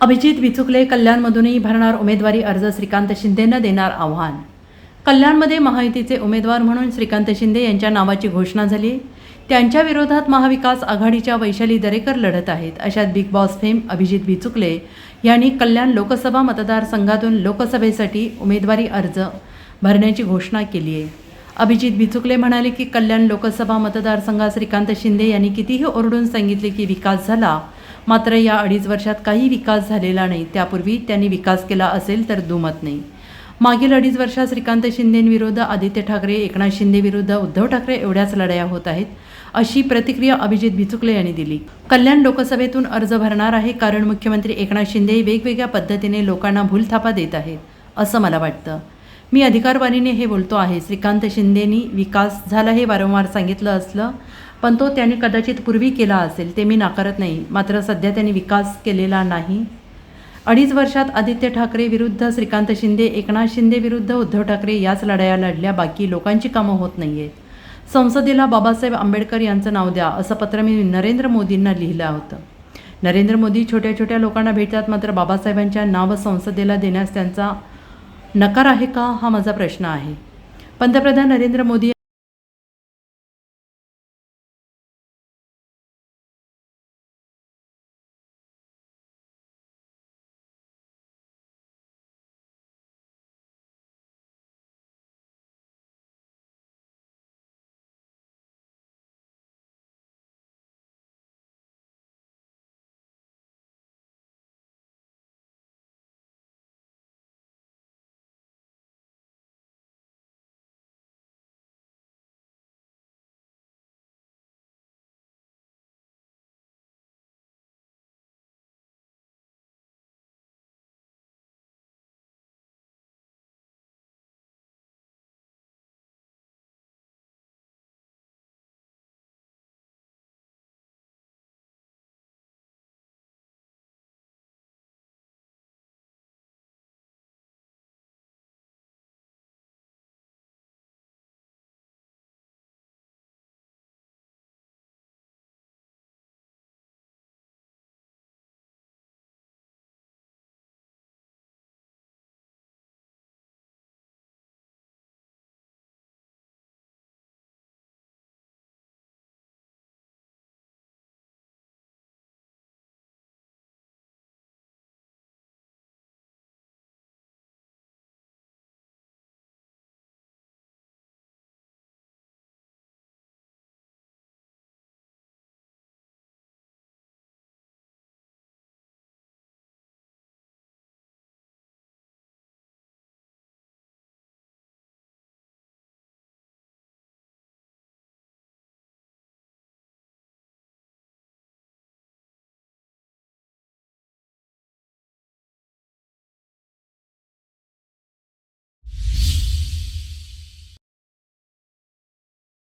अभिजित विचुकले कल्याणमधूनही भरणार उमेदवारी अर्ज श्रीकांत शिंदेनं देणार आव्हान. कल्याणमध्ये महायुतीचे उमेदवार म्हणून श्रीकांत शिंदे यांच्या नावाची घोषणा झाली. त्यांच्या विरोधात महाविकास आघाडीच्या वैशाली दरेकर लढत आहेत अशात Bigg Boss fame Abhijit Bichukale यांनी कल्याण लोकसभा मतदारसंघातून लोकसभेसाठी उमेदवारी अर्ज भरण्याची घोषणा केली आहे. अभिजित बिचुकले म्हणाले की कल्याण लोकसभा मतदारसंघात श्रीकांत शिंदे यांनी कितीही ओरडून सांगितले की विकास झाला मात्र या अडीच वर्षात काही विकास झालेला नाही. त्यापूर्वी त्यांनी विकास केला असेल तर दुमत नाही. मागील अडीच वर्षात श्रीकांत शिंदेविरुद्ध आदित्य ठाकरे एकनाथ शिंदे विरुद्ध उद्धव ठाकरे एवढ्याच लढाया होत आहेत अशी प्रतिक्रिया अभिजित बिचुकले यांनी दिली. कल्याण लोकसभेतून अर्ज भरणार आहे कारण मुख्यमंत्री एकनाथ शिंदे वेगवेगळ्या पद्धतीने लोकांना भूलथापा देत आहेत असं मला वाटतं. मी अधिकारवाणीने हे बोलतो आहे. श्रीकांत शिंदेनी विकास झाला हे वारंवार सांगितलं असलं पण तो त्याने कदाचित पूर्वी केला असेल ते मी नाकारत नाही. मात्र सध्या त्यांनी विकास केलेला नाही. अडीच वर्षात आदित्य ठाकरे विरुद्ध श्रीकांत शिंदे एकनाथ शिंदे विरुद्ध उद्धव ठाकरे याच लढाया लढल्या बाकी लोकांची कामं होत नाही आहेत संसदेला बाबासाहेब आंबेडकर यांचं नाव द्या असं पत्र मी नरेंद्र मोदींना लिहिलं होतं. नरेंद्र मोदी छोट्या छोट्या लोकांना भेटतात मात्र बाबासाहेबांच्या नाव संसदेला देण्यास त्यांचा नकार आहे का? हा माझा प्रश्न आहे. पंतप्रधान नरेंद्र मोदी